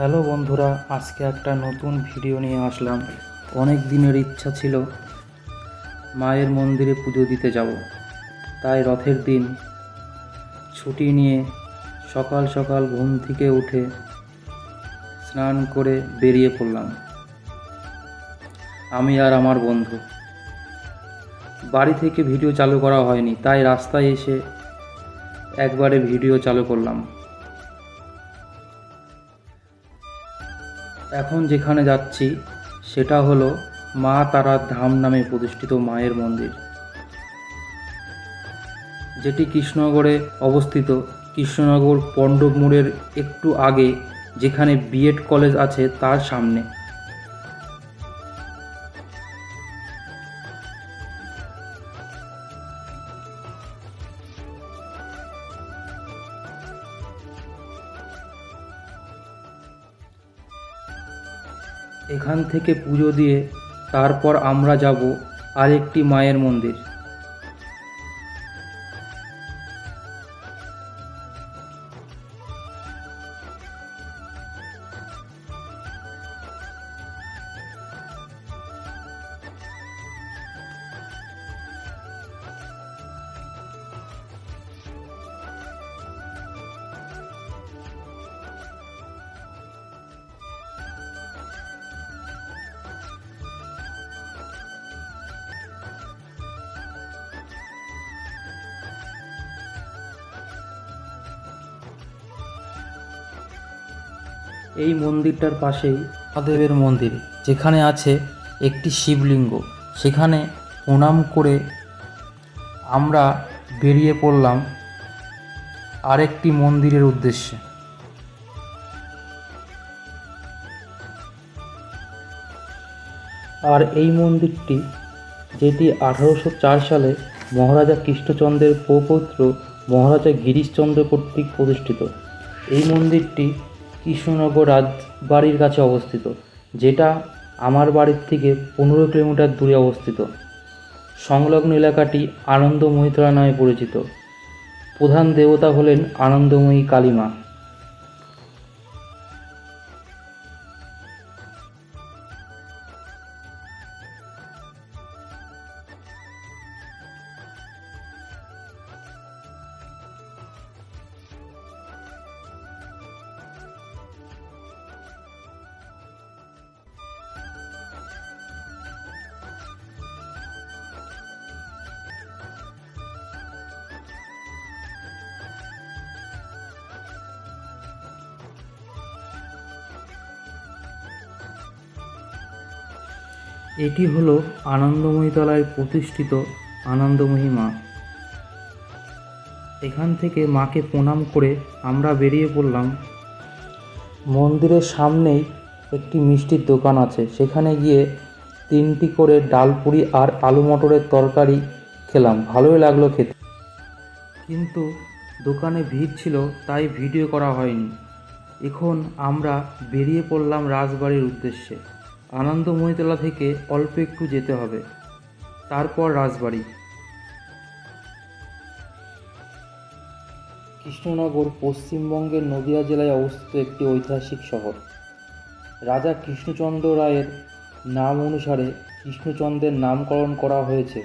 Hello বন্ধুরা, আজকে একটা নতুন ভিডিও নিয়ে আসলাম। অনেক দিনের ইচ্ছা ছিল মায়ের মন্দিরে পুজো দিতে যাব। তাই রথের দিন ছুটি নিয়ে সকাল সকাল ঘুম থেকে উঠে স্নান করে বেরিয়ে পড়লাম। আমি আর আমার বন্ধু। বাড়ি থেকে ভিডিও চালু করা হয়নি, তাই রাস্তায় এসে একবারে ভিডিও চালু করলাম। এখন যেখানে যাচ্ছি, সেটা হলো মা তারার ধাম নামে প্রতিষ্ঠিত মায়ের মন্দির। যেটি কৃষ্ণনগরে অবস্থিত। কৃষ্ণনগর পণ্ডব মোড়ের একটু আগে যেখানে বিএড কলেজ আছে, তার সামনে। এখান থেকে পুজো দিয়ে তারপর আমরা যাব আরেকটি মায়ের মন্দির। এই মন্দিরটার পাশেই মহাদেবের মন্দির, যেখানে আছে একটি শিবলিঙ্গ। সেখানে প্রণাম করে আমরা বেরিয়ে পড়লাম আরেকটি মন্দিরের উদ্দেশ্যে। আর এই মন্দিরটি, যেটি আঠারোশো চার সালে মহারাজা কৃষ্ণচন্দ্রের প্রপৌত্র মহারাজা গিরিশচন্দ্র কর্তৃক প্রতিষ্ঠিত। এই মন্দিরটি কৃষ্ণনগর রাজবাড়ির কাছে অবস্থিত, যেটা আমার বাড়ির থেকে পনেরো কিলোমিটার দূরে অবস্থিত। সংলগ্ন এলাকাটি আনন্দময়ীতলা নামে পরিচিত। প্রধান দেবতা হলেন আনন্দময়ী কালীমা। এটি হলো আনন্দময়ী তলায় প্রতিষ্ঠিত আনন্দময়ী মা। এখান থেকে মাকে প্রণাম করে আমরা বেরিয়ে পড়লাম। মন্দিরের সামনেই একটি মিষ্টির দোকান আছে। সেখানে গিয়ে তিনটি করে ডাল পুরি আর আলু মটরের তরকারি খেলাম। ভালোই লাগল খেতে। কিন্তু দোকানে ভিড় ছিল, তাই ভিডিও করা হয়নি। এখন আমরা বেরিয়ে পড়লাম রাজবাড়ির উদ্দেশ্যে। আনন্দময়ীতলা থেকে অল্প একটু যেতে হবে। তারপর রাজবাড়ি। কৃষ্ণনগর পশ্চিমবঙ্গের নদিয়া জেলায় অবস্থিত একটি ঐতিহাসিক শহর। রাজা কৃষ্ণচন্দ্র রায়ের নাম অনুসারে কৃষ্ণচন্দ্রের নামকরণ করা হয়েছে।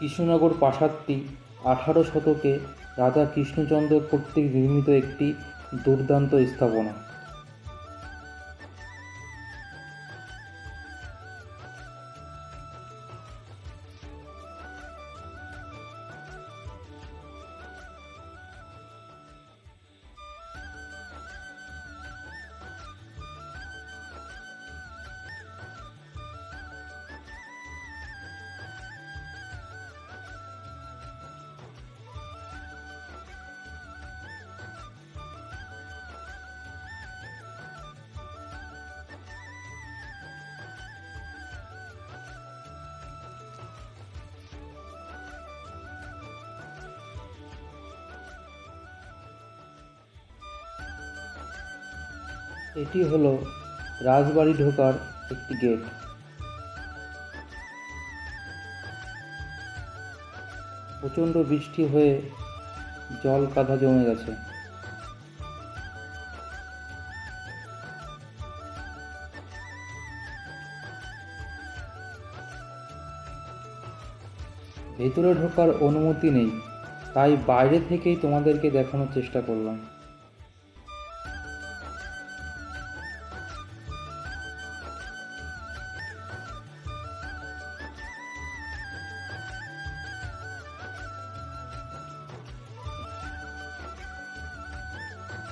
কৃষ্ণনগর প্রাসাদটি আঠারো শতকে রাজা কৃষ্ণচন্দ্র কর্তৃক নির্মিত একটি দুর্দান্ত স্থাপনা। এটি হলো রাজবাড়ি ঢোকার একটি গেট। প্রচণ্ড বৃষ্টি হয়ে জল কাঁধা জমে গেছে। ভেতরে ঢোকার অনুমতি নেই, তাই বাইরে থেকেই তোমাদেরকে দেখানোর চেষ্টা করলাম।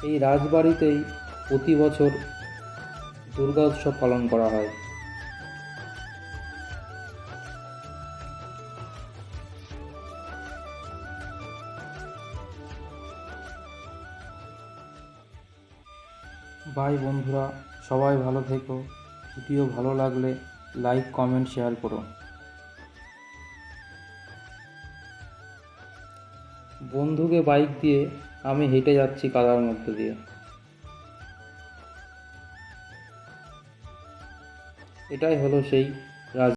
এই রাজবাড়িতেই প্রতি বছর দুর্গা উৎসব পালন করা হয়। বাই বন্ধুরা, সবাই ভালো থেকো। ভিডিও ভালো লাগলে লাইক, কমেন্ট, শেয়ার করো। বন্ধুকে বাইক দিয়ে আমি হেঁটে যাচ্ছি কাদার মধ্যে দিয়ে। এটাই হলো সেই রাজ